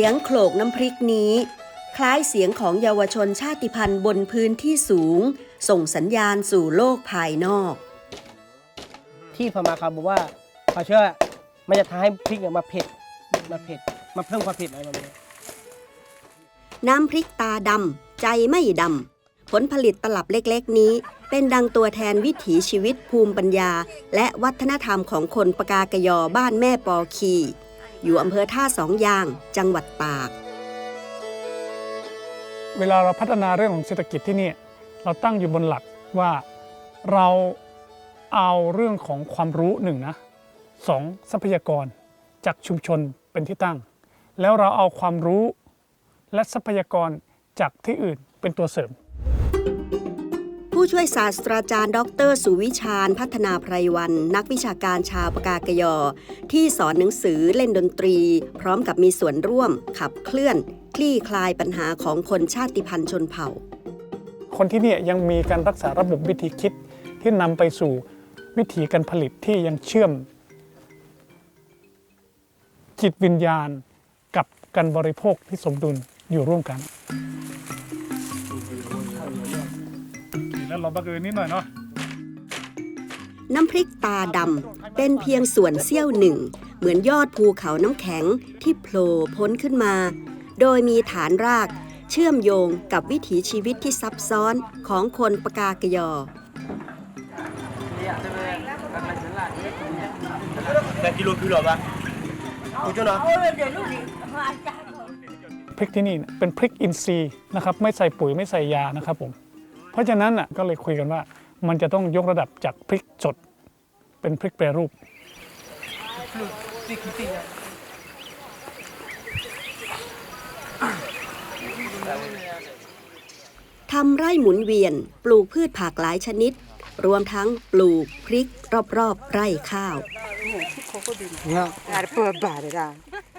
เสียงโขลกน้ำพริกนี้ คล้ายเสียงของเยาวชนชาติพันธุ์บนพื้นที่สูง ส่งสัญญาณสู่โลกภายนอก ที่พม่าเขาบอกว่าเขาเชื่อมันจะทำให้พริกเนี่ยมาเผ็ดมาเผ็ดมาเพิ่มความเผ็ดอะไรประมาณนี้น้ำพริกตาดำใจไม่ดำผลผลิตตลับเล็กๆ นี้ เป็นดังตัวแทนวิถีชีวิตภูมิปัญญา และวัฒนธรรมของคนปากากยอบ้านแม่ปอคี อยู่อำเภอท่าสองยาง จังหวัดตาก เวลาเราพัฒนาเรื่องของเศรษฐกิจที่นี่เราตั้งอยู่บนหลักว่าเราเอาเรื่องของความรู้หนึ่งนะสองทรัพยากรจากชุมชนเป็นที่ตั้ง แล้วเราเอาความรู้และทรัพยากรจากที่อื่นเป็นตัวเสริม ผู้ช่วยศาสตราจารย์ ดร สุวิชาญ พัฒนาไพรวัน นักวิชาการชาวปากากยอ ที่สอนหนังสือเล่นดนตรี พร้อมกับมีส่วนร่วม ขับเคลื่อน คลี่คลายปัญหาของคนชาติพันธุ์ชนเผ่า คนที่นี่ยังมีการรักษาระบบวิธีคิดที่นำไปสู่วิธีการผลิตที่ยังเชื่อม จิตวิญญาณกับการบริโภคที่สมดุลอยู่ร่วมกัน ล้วเราบังเอิญนิดหน่อยเนาะน้ำพริกตาดำเป็นเพียงส่วนเสี้ยวหนึ่ง เหมือนยอดภูเขาน้ำแข็งที่โผล่พ้นขึ้นมา โดยมีฐานรากเชื่อมโยงกับวิถีชีวิตที่ซับซ้อนของคนปากากยอแต่กิโลคือหรอปะกูจะเนาะพริกที่นี่เนี่ยเป็นพริกอินทรีย์นะครับ ไม่ใส่ปุ๋ยไม่ใส่ยานะครับผมเพ ราะฉะนั้นอะก็เลยคุยกันว่า มันจะต้องยกระดับจากพริกสดเป็นพริกแปรรูป ทำไร่หมุนเวียน ปลูกพืชผักหลายชนิด รวมทั้งปลูกพริกรอบๆไร่ข้าว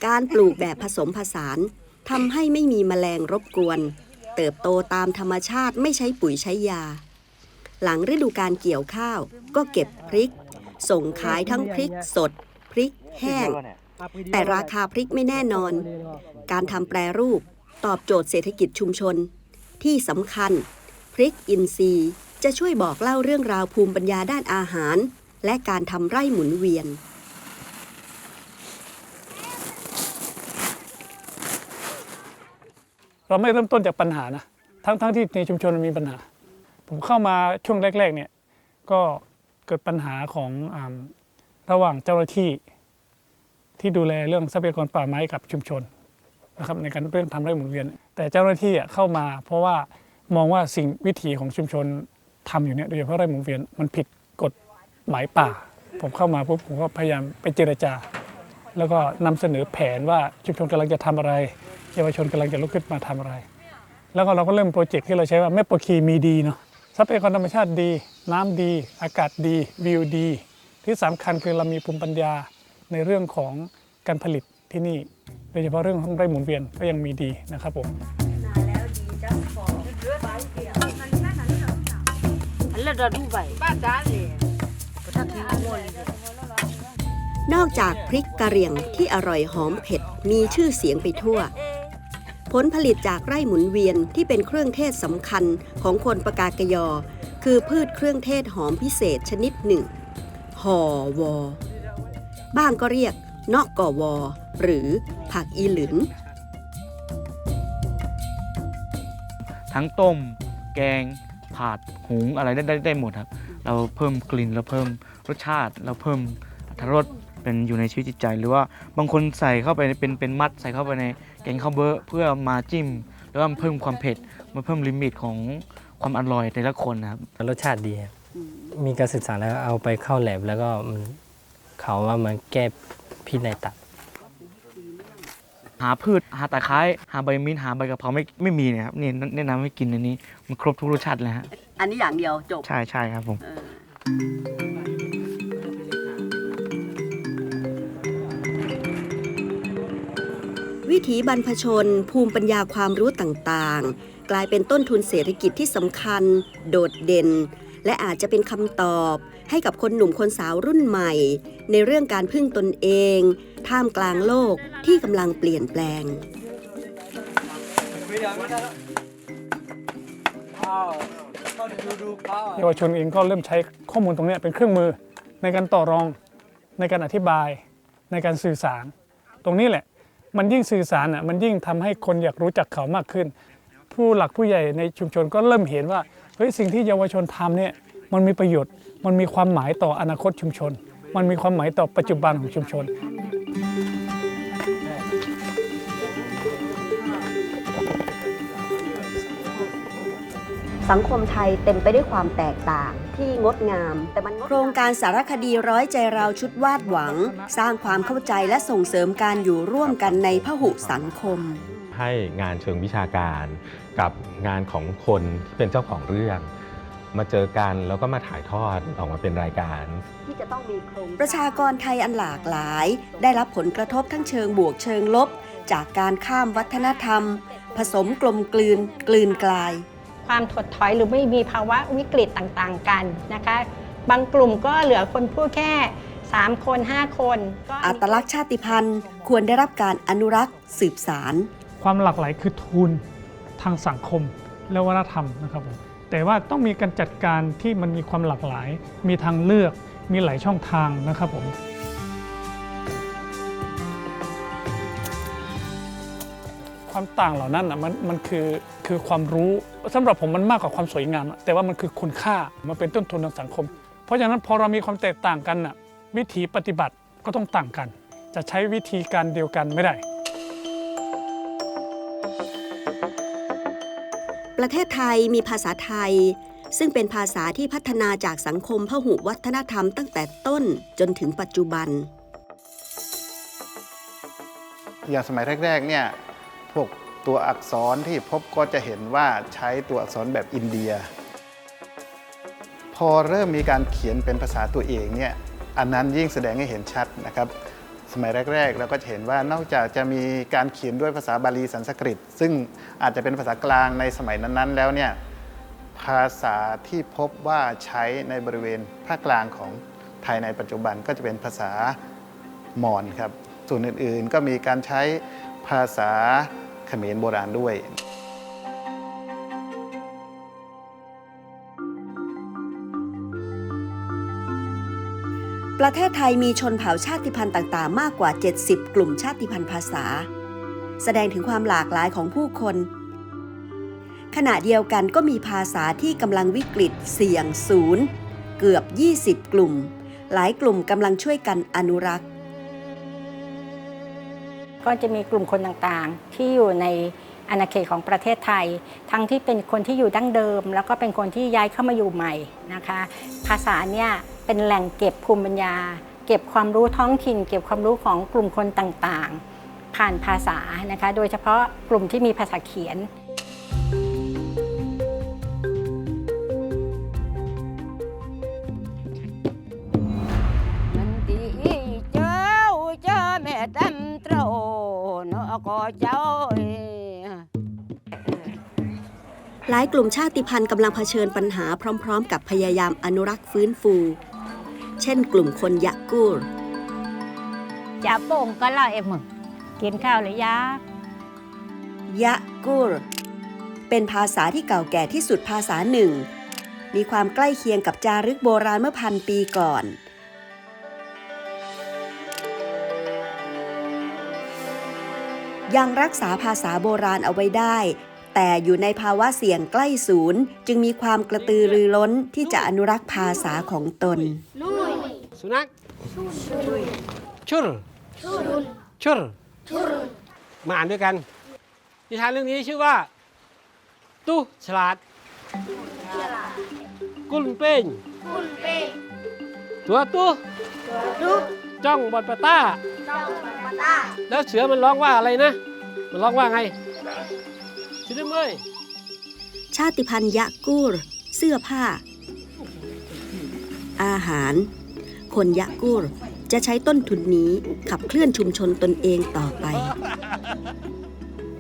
การปลูกแบบผสมผสานทำให้ไม่มีแมลงรบกวน เติบโตตามธรรมชาติไม่ใช้ปุ๋ยใช้ยา หลังฤดูการเกี่ยวข้าว ก็เก็บพริก ส่งขายทั้งพริกสด พริกแห้ง แต่ราคาพริกไม่แน่นอน การทำแปรรูปตอบโจทย์เศรษฐกิจชุมชน ที่สำคัญ พริกอินทรีย์จะช่วยบอกเล่าเรื่องราวภูมิปัญญาด้านอาหาร และการทำไร่หมุนเวียน เราไม่เริ่มต้นจากปัญหานะทั้งทั้งที่ในชุมชนมันมีปัญหา ผมเข้ามาช่วงแรก ๆ เนี่ยก็เกิดปัญหาของอระหว่างเจ้าหน้าที่ ที่ดูแลเรื่องทรัพยากรป่าไม้กับชุมชนนะครับในการเรื่องทำไร่หมุนเวียน แต่เจ้าหน้าที่อะเข้ามา เพราะว่ามองว่าสิ่งวิถีของชุมชนทำอยู่เนี่ยโดยเฉพาะไร่หมุนเวียนมันผิดกฎหมายป่า ผมเข้ามาปุ๊บผมก็พยายามไปเจรจา แล้วก็นำเสนอแผนว่าชุมชนกำลังจะทำอะไร เยาวชนกำลังจะลุกขึ้นมาทำอะไร แล้วก็เราก็เริ่มโปรเจกต์ที่เราใช้ว่าแม่ปอคีมีดีเนาะทรัพยากรธรรมชาติดี น้ำดี อากาศดี วิวดี ที่สำคัญคือเรามีภูมิปัญญาในเรื่องของการผลิตที่นี่ โดยเฉพาะเรื่องของไร่หมุนเวียนก็ยังมีดีนะครับผมนอกจากพริกกะเหรี่ยงที่อร่อยหอมเผ็ดมีชื่อเสียงไปทั่ว ผลผลิตจากไร่หมุนเวียนที่เป็นเครื่องเทศสำคัญของคนปากากยอ คือพืชเครื่องเทศหอมพิเศษชนิดหนึ่งหอวอ บ้างก็เรียกเนาะก่อวอ หรือผักอีหลืนทั้งต้ม แกงผัดหุงอะไรได้ได้ได้หมดครับ เราเพิ่มกลิ่นเราเพิ่มรสชาติเราเพิ่มอรรถรสเป็นอยู่ในชีวิตจิตใจ หรือว่าบางคนใส่เข้าไปเป็นเป็นมัดใส่เข้าไปใน แกงข้าวเบอร์เพื่อมาจิ้ม แล้วก็เพิ่มความเผ็ดมาเพิ่มลิมิตของความอร่อยแต่ละคนนะครับรสชาติดีครับมีการศึกษาแล้วเอาไปเข้าแลบแล้วก็มันเขาว่ามันแก้พิษในตับ หาพืชหาตะไคร้หาใบมิ้นท์หาใบกะเพราไม่ไม่มีนะครับนี่แนะนำให้กินอันนี้ มันครบทุกรสชาติเลยฮะอันนี้อย่างเดียวจบ ใช่ใช่ครับผม วิถีบรรพชน ภูมิปัญญาความรู้ต่างๆ กลายเป็นต้นทุนเศรษฐกิจที่สำคัญ โดดเด่น และอาจจะเป็นคำตอบ ให้กับคนหนุ่มคนสาวรุ่นใหม่ ในเรื่องการพึ่งตนเอง ท่ามกลางโลกที่กำลังเปลี่ยนแปลงเยาวชนเองก็เริ่มใช้ข้อมูลตรงนี้เป็นเครื่องมือในการต่อรองในการอธิบายในการสื่อสาร ตรงนี้แหละ มันยิ่งสื่อสารอะมันยิ่งทำให้คนอยากรู้จักเขามากขึ้น ผู้หลักผู้ใหญ่ในชุมชนก็เริ่มเห็นว่าเฮ้ยสิ่งที่เยาวชนทำเนี่ยมันมีประโยชน์ มันมีความหมายต่ออนาคตชุมชน มันมีความหมายต่อปัจจุบันของชุมชน สังคมไทยเต็มไปด้วยความแตกต่าง ที่งดงาม แต่มันโครงการสารคดีร้อยใจเราชุดวาดหวัง สร้างความเข้าใจและส่งเสริมการอยู่ร่วมกันในพหุสังคม ให้งานเชิงวิชาการกับงานของคนที่เป็นเจ้าของเรื่อง มาเจอกันแล้วก็มาถ่ายทอดออกมาเป็นรายการ ที่จะต้องมีโครงประชากรไทยอันหลากหลาย ได้รับผลกระทบทั้งเชิงบวกเชิงลบ จากการข้ามวัฒนธรรม ผสมกลมกลืน กลืนกลาย ความถดถอยหรือไม่มีภาวะวิกฤตต่างๆกันนะคะ บางกลุ่มก็เหลือคนพูดแค่ 3 คน 5 คนก็อัตลักษณ์ชาติพันธุ์ ควรได้รับการอนุรักษ์สืบสาร ความหลากหลายคือทุนทางสังคมและวัฒนธรรมนะครับผมแต่ว่าต้องมีการจัดการที่มันมีความหลากหลาย มีทางเลือก มีหลายช่องทางนะครับผม ความต่างเหล่านั้นอะมันมันคือคือความรู้สำหรับผมมันมากกว่าความสวยงามอะแต่ว่ามันคือคุณค่ามันเป็นต้นทุนทางสังคม เพราะฉะนั้นพอเรามีความแตกต่างกันอะวิธีปฏิบัติก็ต้องต่างกัน จะใช้วิธีการเดียวกันไม่ได้ ประเทศไทยมีภาษาไทย ซึ่งเป็นภาษาที่พัฒนาจากสังคมพหุวัฒนธรรมตั้งแต่ต้นจนถึงปัจจุบันอย่างสมัยแรกๆเนี่ย พวกตัวอักษรที่พบก็จะเห็นว่าใช้ตัวอักษรแบบอินเดีย พอเริ่มมีการเขียนเป็นภาษาตัวเองเนี่ยอันนั้นยิ่งแสดงให้เห็นชัดนะครับ สมัยแรก ๆ เราก็จะเห็นว่านอกจากจะมีการเขียนด้วยภาษาบาลีสันสกฤต ซึ่งอาจจะเป็นภาษากลางในสมัยนั้นๆ แล้วเนี่ยภาษาที่พบว่าใช้ในบริเวณภาคกลางของไทยในปัจจุบันก็จะเป็นภาษามอญครับ ส่วนอื่นๆก็มีการใช้ ภาษาเขมรโบราณด้วย ประเทศไทยมีชนเผ่าชาติพันธุ์ต่างๆ มากกว่า 70 กลุ่มชาติพันธุ์ภาษา แสดงถึงความหลากหลายของผู้คน ขณะเดียวกันก็มีภาษาที่กำลังวิกฤตเสี่ยงศูนย์ เกือบ 20 กลุ่ม หลายกลุ่มกำลังช่วยกันอนุรักษ์ ก็จะมีกลุ่มคนต่างๆ ที่อยู่ในอาณาเขตของประเทศไทย ทั้งที่เป็นคนที่อยู่ดั้งเดิม แล้วก็เป็นคนที่ย้ายเข้ามาอยู่ใหม่นะคะ ภาษาเนี่ยเป็นแหล่งเก็บภูมิปัญญา เก็บความรู้ท้องถิ่น เก็บความรู้ของกลุ่มคนต่างๆ ผ่านภาษานะคะ โดยเฉพาะกลุ่มที่มีภาษาเขียน ก็เจ้าเอ้ยหลายกลุ่มชาติพันธุ์กำลังเผชิญปัญหาพร้อม ๆ กับพยายามอนุรักษ์ฟื้นฟู เช่นกลุ่มคนยะกูรจะโป่งก็ล่ะเอ็มงกินข้าวหรือยังยะกูรเป็นภาษาที่เก่าแก่ที่สุดภาษาหนึ่ง มีความใกล้เคียงกับจารึกโบราณเมื่อพันปีก่อน ยังรักษาภาษาโบราณเอาไว้ได้ แต่อยู่ในภาวะเสี่ยงใกล้ศูนย์ จึงมีความกระตือรือร้นที่จะอนุรักษ์ภาษาของตน สุนัขชุรชุรมาอ่านด้วยกัน นิทานเรื่องนี้ชื่อว่า ตู้ฉลาด กุลเป้งตัวตู้จ้องบอลปาต้า แล้วเสือมันร้องว่าอะไรนะ มันร้องว่าไงชิดเมยชาติพันธุ์ยะกูร เสื้อผ้า อาหาร คนยะกูรจะใช้ต้นทุนนี้ขับเคลื่อนชุมชนตนเองต่อไป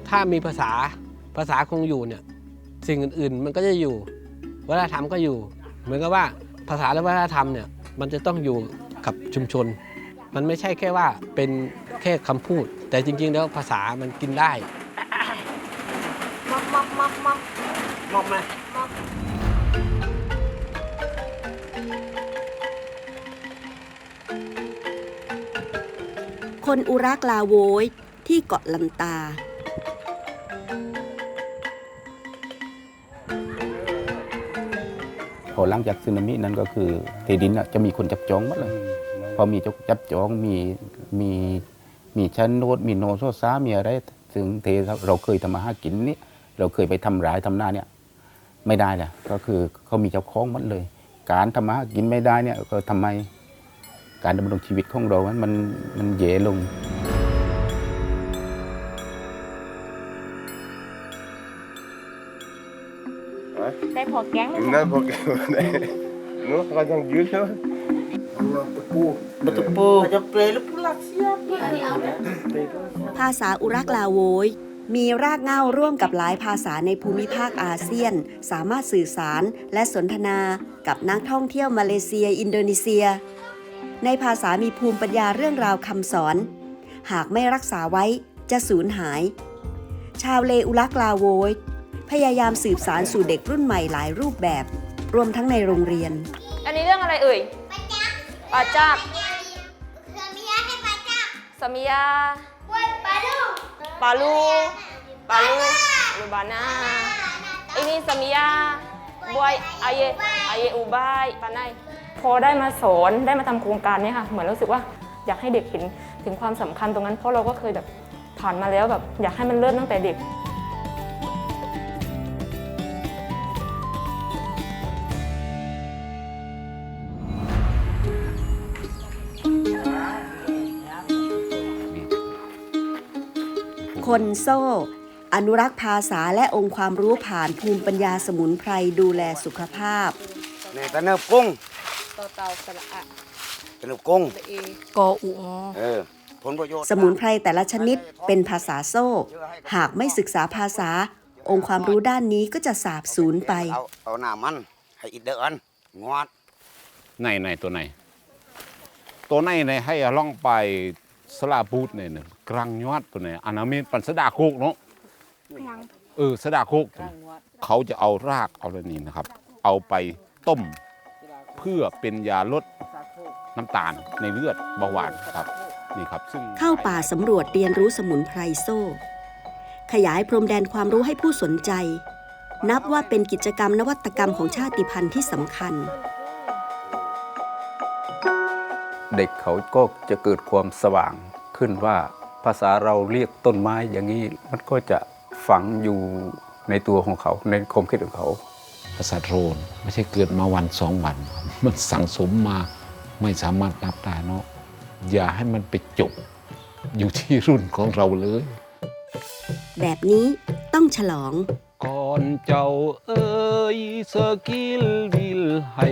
ถ้ามีภาษาภาษาคงอยู่เนี่ย สิ่งอื่นๆมันก็จะอยู่ วัฒนธรรมก็อยู่ เหมือนกับว่าภาษาและวัฒนธรรมเนี่ย มันจะต้องอยู่กับชุมชน มันไม่ใช่แค่ว่าเป็นแค่คำพูด แต่จริง ๆ แล้วภาษามันกินได้มมอบไหมคนอุรักลาโวยที่เกาะลันตา พอหลังจากสึนามินั้นก็คือที่ดินน่ะจะมีคนจับจองหมดเลย เจ้าจับจองมีมีมีชั้นโนดมีโนโซซามีอะไรถึงเทเราเคยทำมาหากินนี่เราเคยไปทำร้ายทำหน้าเนี่ยไม่ได้แหละก็คือเขามีเจ้าของหมดเลย การทำมาหากินไม่ได้เนี่ยก็ทำไมการดำรงชีวิตของเรามันมันมันเย่ลงได้พอแก๊งเลย Não, porque não, vai dar um guilho. ภาษาอุรักลาโวย มีรากเหง้าร่วมกับหลายภาษาในภูมิภาคอาเซียน สามารถสื่อสารและสนทนากับนักท่องเที่ยวมาเลเซีย อินโดนีเซีย ในภาษามีภูมิปัญญาเรื่องราวคำสอน หากไม่รักษาไว้จะสูญหาย ชาวเลอุรักลาโวยพยายามสืบสารสู่เด็กรุ่นใหม่หลายรูปแบบ รวมทั้งในโรงเรียน อันนี้เรื่องอะไรเอ่ย ปาจักสมิยาปาลูปาลูลูบานาอันนี้สมิยาบวยอายอายอุบายปานายพอได้มาสอนได้มาทำโครงการเนี้ค่ะ เหมือนรู้สึกว่าอยากให้เด็กเห็นถึงความสำคัญตรงนั้น เพราะเราก็เคยแบบผ่านมาแล้วแบบอยากให้มันเริ่มตั้งแต่เด็ก คนโซ่ อนุรักษ์ภาษาและองค์ความรู้ผ่านภูมิปัญญาสมุนไพรดูแลสุขภาพ Nè, ta nơ cung, ต่อเตาสระอะ ta nơ cung. เอกออุง Ừ, phun vào vô. สมุนไพรแต่ละชนิดเป็นภาษาโซ่ หากไม่ศึกษาภาษา องค์ความรู้ด้านนี้ก็จะสาบสูญไป Ao, ao nào ăn, hay ít đỡ ăn, ngọt. ไหนไหนตัวไหน ตัวไหนในให้ล่องไปสลาบูดเนี่ยนะ กลางยอดตัวไหนอันนั้นมีปันสะดาโคกเนาะเออสะดาโคกตัวนี้เขาจะเอารากเอาอะไรนี่นะครับ เอาไปต้มเพื่อเป็นยาลดน้ำตาลในเลือดเบาหวานครับนี่ครับซึ่งเข้าป่าสำรวจเรียนรู้สมุนไพรโซ่ ขยายพรมแดนความรู้ให้ผู้สนใจ นับว่าเป็นกิจกรรมนวัตกรรมของชาติพันธุ์ที่สำคัญ เด็กเขาก็จะเกิดความสว่างขึ้นว่า ภาษาเราเรียกต้นไม้อย่างนี้ มันก็จะฝังอยู่ในตัวของเขา ในความคิดของเขา ภาษาโรนไม่ใช่เกิดมาวันสองวัน มันสั่งสมมาไม่สามารถนับได้เนาะอย่าให้มันไปจบอยู่ที่รุ่นของเราเลย แบบนี้ต้องฉลอง ก่อนเจ้าเอ๋ยสกิลวิลให้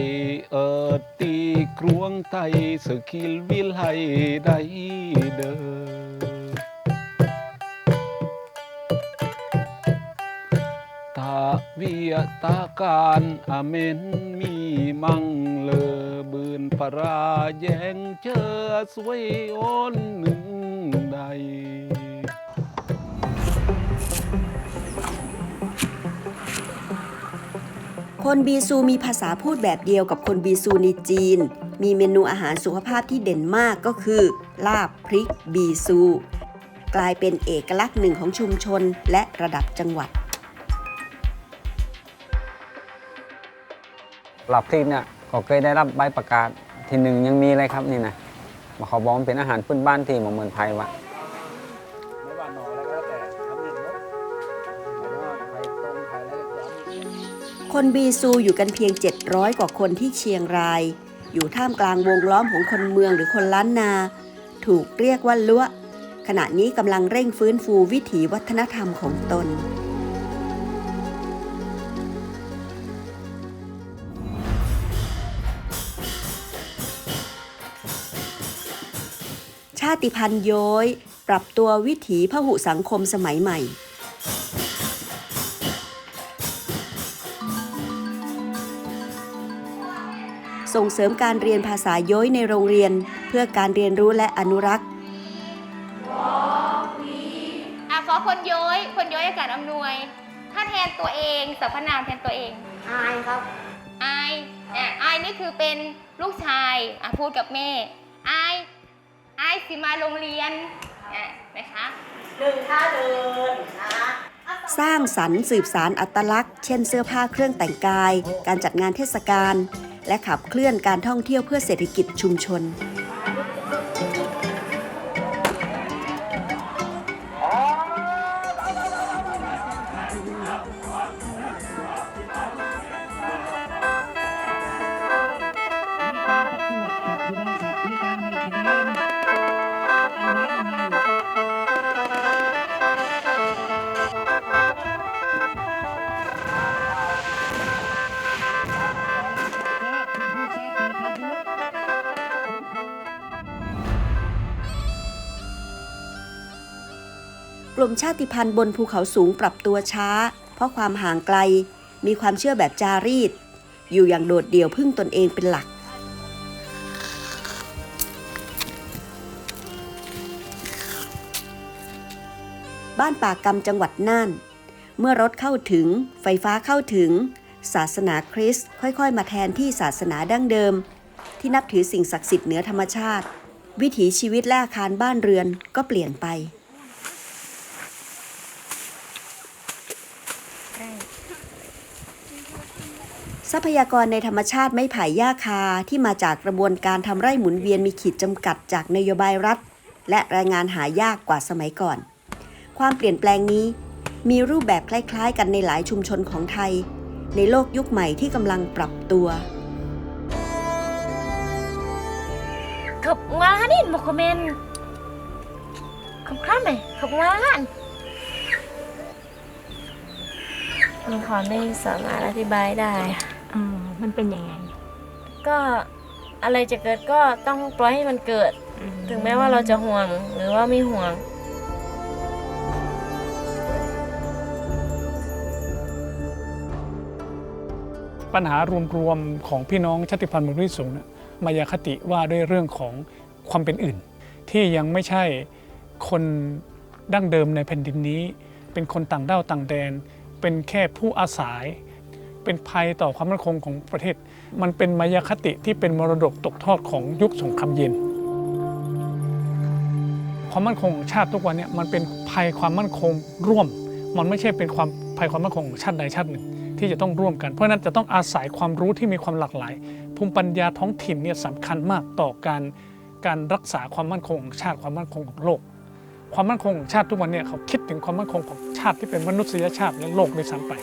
เอิดตีกรวงไตสกิลวิลให้ได้เด้อ เวียตาการอเมนมีมังเลอบืนปราแยงเจอสวยโอนหนึ่งใด คนบีซูมีภาษาพูดแบบเดียวกับคนบีซูในจีน มีเมนูอาหารสุขภาพที่เด่นมากก็คือ ลาบพริกบีซู กลายเป็นเอกลักษณ์หนึ่งของชุมชนและระดับจังหวัด หลับที่เนี่ยก็เคยได้รับใบประกาศที่หนึ่งยังมีเลยครับนี่นะมาขาบอกมันเป็นอาหารพื้นบ้านที่หมองเมืองไทยวะคนบีซูอยู่กันเพียง 700 กว่าคนที่เชียงราย อยู่ท่ามกลางวงล้อมของคนเมืองหรือคนล้านนา ถูกเรียกว่าล้วขณะนี้กำลังเร่งฟื้นฟูวิถีวัฒนธรรมของตน ติพันธ์ย้อยปรับตัววิถีพหุสังคมสมัยใหม่ ส่งเสริมการเรียนภาษาย้อยในโรงเรียนเพื่อการเรียนรู้และอนุรักษ์ขอคนย้อยคนย้อยอากาศอำนวย ถ้าแทนตัวเองสรรพนามแทนตัวเองอายครับอายอะอายนี่คือเป็นลูกชายอะพูดกับแม่อาย ไอ้สิมาโรงเรียนอะนะคะหนึ่งค่าเดินนะะสร้างสรรค์สืบสารอัตลักษณ์ เช่นเสื้อผ้าเครื่องแต่งกาย การจัดงานเทศกาล และขับเคลื่อนการท่องเที่ยวเพื่อเศรษฐกิจชุมชน กลุ่มชาติพันธุ์บนภูเขาสูงปรับตัวช้า เพราะความห่างไกล มีความเชื่อแบบจารีต อยู่อย่างโดดเดี่ยวพึ่งตนเองเป็นหลัก บ้านป่ากรรมจังหวัดน่าน เมื่อรถเข้าถึง ไฟฟ้าเข้าถึง ศาสนาคริสต์ค่อยๆ มาแทนที่ศาสนาดั้งเดิม ที่นับถือสิ่งศักดิ์สิทธิ์เหนือธรรมชาติ วิถีชีวิตและอาคารบ้านเรือนก็เปลี่ยนไป ทรัพยากรในธรรมชาติไม่ไผ่หญ้าคาที่มาจากกระบวนการทำไร่หมุนเวียนมีขีดจำกัดจากนโยบายรัฐ และแรงงานหายากกว่าสมัยก่อน ความเปลี่ยนแปลงนี้ มีรูปแบบคล้ายๆ กันในหลายชุมชนของไทย ในโลกยุคใหม่ที่กำลังปรับตัวขอบงานี่มาคเมนขอบครับไหมขอบงาหนูขอหนึ่สามารถอธิบายได้ มันเป็นยังไงก็อะไรจะเกิดก็ต้องปล่อยให้มันเกิดถึงแม้ว่าเราจะห่วงหรือว่าไม่ห่วง ปัญหารวมๆของพี่น้องชาติพันธุ์มนุษย์สูงนะมายาคติว่าด้วยเรื่องของความเป็นอื่น ที่ยังไม่ใช่คนดั้งเดิมในแผ่นดินนี้ เป็นคนต่างด้าวต่างแดน เป็นแค่ผู้อาศัย เป็นภัยต่อความมั่นคงของประเทศ มันเป็นมายาคติที่เป็นมรดกตกทอดของยุคสงครามเย็น ความมั่นคงชาติทุกวันนี้มันเป็นภัยความมั่นคงร่วม มันไม่ใช่เป็นความภัยความมั่นคงของชาติใดชาติหนึ่ง ที่จะต้องร่วมกัน เพราะนั้นจะต้องอาศัยความรู้ที่มีความหลากหลาย ภูมิปัญญาท้องถิ่นเนี่ยสำคัญมากต่อการการรักษาความมั่นคงของชาติความมั่นคงของโลกความมั่นคงของชาติทุกวันเนี่ยเขาคิดถึงความมั่นคงของชาติที่เป็นมนุษยชาติและโลกในวยซ้ำไป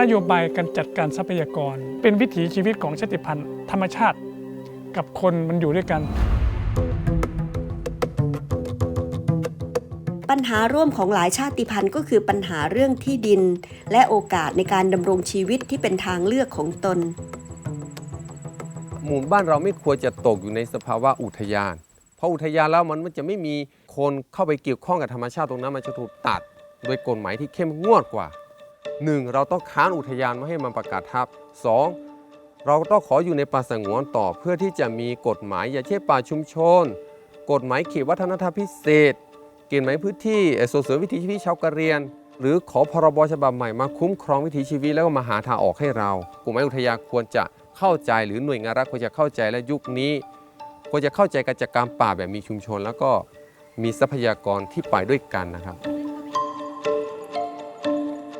นโยบายการจัดการทรัพยากร เป็นวิถีชีวิตของชาติพันธุ์ธรรมชาติ กับคนมันอยู่ด้วยกัน ปัญหาร่วมของหลายชาติพันธุ์ก็คือปัญหาเรื่องที่ดิน และโอกาสในการดำรงชีวิตที่เป็นทางเลือกของตน หมู่บ้านเราไม่ควรจะตกอยู่ในสภาวะอุทยาน เพราะอุทยานแล้วมันจะไม่มีคนเข้าไปเกี่ยวข้องกับธรรมชาติตรงนั้นมันจะถูกตัด โดยกฎหมายที่เข้มงวดกว่า 1. เราต้องค้านอุทยานไม่ให้มันประกาศทับ 2. เราต้องขออยู่ในป่าสงวนต่อเพื่อที่จะมีกฎหมายอย่าเช่นป่าชุมชน กฎหมายเขตวัฒนธรรมพิเศษ เกณฑ์หมายพื้นที่ส่งเสริมวิถีชีวิตชาวกะเรียนหรือขอพรบฉบับใหม่มาคุ้มครองวิถีชีวิตแล้วก็มาหาทางออกให้เรากลุ่มไม้อุทยานควรจะเข้าใจหรือหน่วยงานรัฐควรจะเข้าใจและยุคนี้ควรจะเข้าใจกิจกรรมป่าแบบมีชุมชน แล้วก็มีทรัพยากรที่ไปด้วยกันนะครับ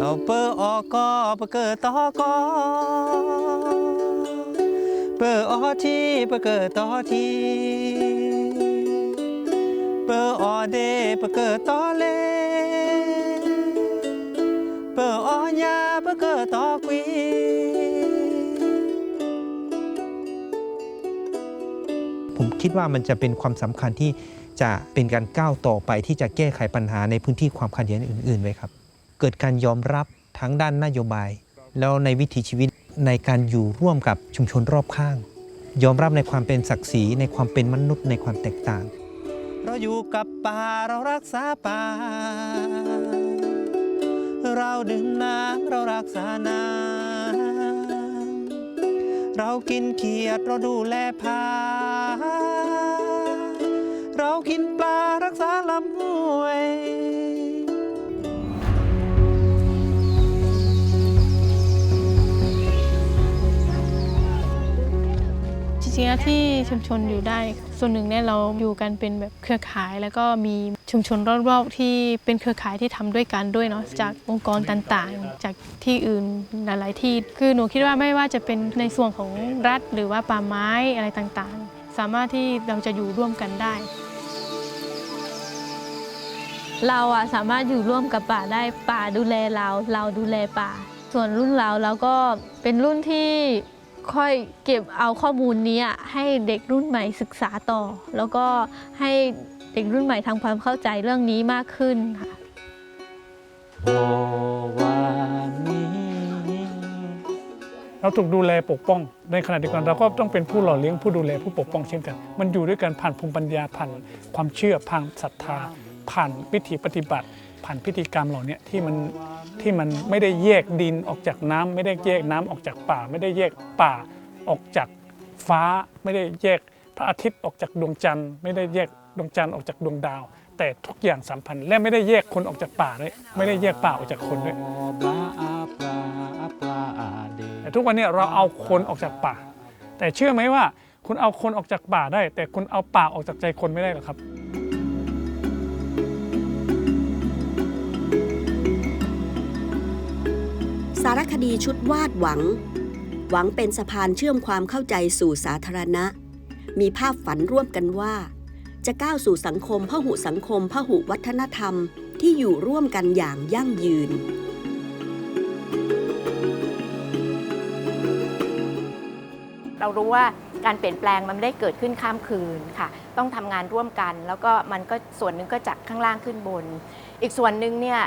อาเปอออกกอเปอเกิดต่อกอเปออทีเปเกิดต่อทีเปออเดเปเกิดต่อเลเปอออยาเปเกิดต่อกวีคิดว่ามันจะเป็นความสำคัญที่ จะเป็นการก้าวต่อไปที่จะแก้ไขปัญหาในพื้นที่ความขัดแย้งอื่นๆไว้ครับ เกิดการยอมรับทั้งด้านนโยบาย แล้วในวิถีชีวิตในการอยู่ร่วมกับชุมชนรอบข้าง ยอมรับในความเป็นศักดิ์ศรีในความเป็นมนุษย์ในความแตกต่าง เราอยู่กับป่าเรารักษาป่า เราดึงน้ำเรารักษาน้ำเรากินเขียดเราดูแลผาเรา จริงๆที่ชุมชนอยู่ได้ ส่วนหนึ่งเนี่ยเราอยู่กันเป็นแบบเครือข่าย แล้วก็มีชุมชนรอบๆที่เป็นเครือข่ายที่ทำด้วยกันด้วยเนาะจากองค์กรต่างๆ จากที่อื่นหลายๆที่คือหนูคิดว่าไม่ว่าจะเป็นในส่วนของรัฐ หรือว่าป่าไม้อะไรต่างๆ สามารถที่เราจะอยู่ร่วมกันได้เราอะสามารถอยู่ร่วมกับป่าได้ป่าดูแลเรา เราดูแลป่า ส่วนรุ่นเราเราก็เป็นรุ่นที่ ค่อยเก็บเอาข้อมูลนี้ให้เด็กรุ่นใหม่ศึกษาต่อ แล้วก็ให้เด็กรุ่นใหม่ทำความเข้าใจเรื่องนี้มากขึ้นค่ะเราถูกดูแลปกป้อง ในขณะเดียวกันเราก็ต้องเป็นผู้หล่อเลี้ยงผู้ดูแลผู้ปกป้องเช่นกัน มันอยู่ด้วยกันผ่านภูมิปัญญาผ่านความเชื่อผ่านศรัทธาผ่านวิธีปฏิบัติ ผ่านพิธีกรรมเหล่านี้ที่มันที่มันไม่ได้แยกดินออกจากน้ำไม่ได้แยกน้ำออกจากป่า ไม่ได้แยกป่าออกจากฟ้า ไม่ได้แยกพระอาทิตย์ออกจากดวงจันทร์ ไม่ได้แยกดวงจันทร์ออกจากดวงดาว แต่ทุกอย่างสัมพันธ์และไม่ได้แยกคนออกจากป่าด้วยไม่ได้แยกป่าออกจากคนด้วยแต่ทุกวันนี้เราเอาคนออกจากป่า แต่เชื่อไหมว่า คุณเอาคนออกจากป่าได้ แต่คุณเอาป่าออกจากใจคนไม่ได้หรอกครับ ดีชุดวาดหวัง หวังเป็นสะพานเชื่อมความเข้าใจสู่สาธารณะ มีภาพฝันร่วมกันว่า จะก้าวสู่สังคมพหุสังคมพหุวัฒนธรรมที่อยู่ร่วมกันอย่างยั่งยืนเรารู้ว่าการเปลี่ยนแปลงมันไม่ได้เกิดขึ้นข้ามคืนค่ะ ต้องทำงานร่วมกัน แล้วก็มันก็ส่วนหนึ่งก็จากข้างล่างขึ้นบน อีกส่วนหนึ่งเนี่ย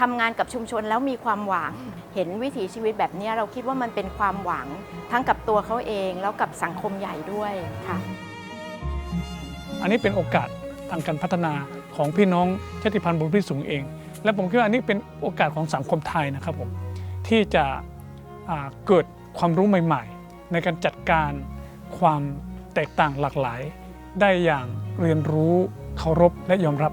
ทำงานกับชุมชนแล้วมีความหวัง เห็นวิถีชีวิตแบบนี้เราคิดว่ามันเป็นความหวัง ทั้งกับตัวเขาเองแล้วกับสังคมใหญ่ด้วยค่ะ อันนี้เป็นโอกาสทางการพัฒนาของพี่น้องชาติพันธุ์บนพิสูงเอง และผมคิดว่าอันนี้เป็นโอกาสของสังคมไทยนะครับผมที่จะเกิดความรู้ใหม่ ๆ ในการจัดการความแตกต่างหลากหลาย ได้อย่างเรียนรู้เคารพและยอมรับ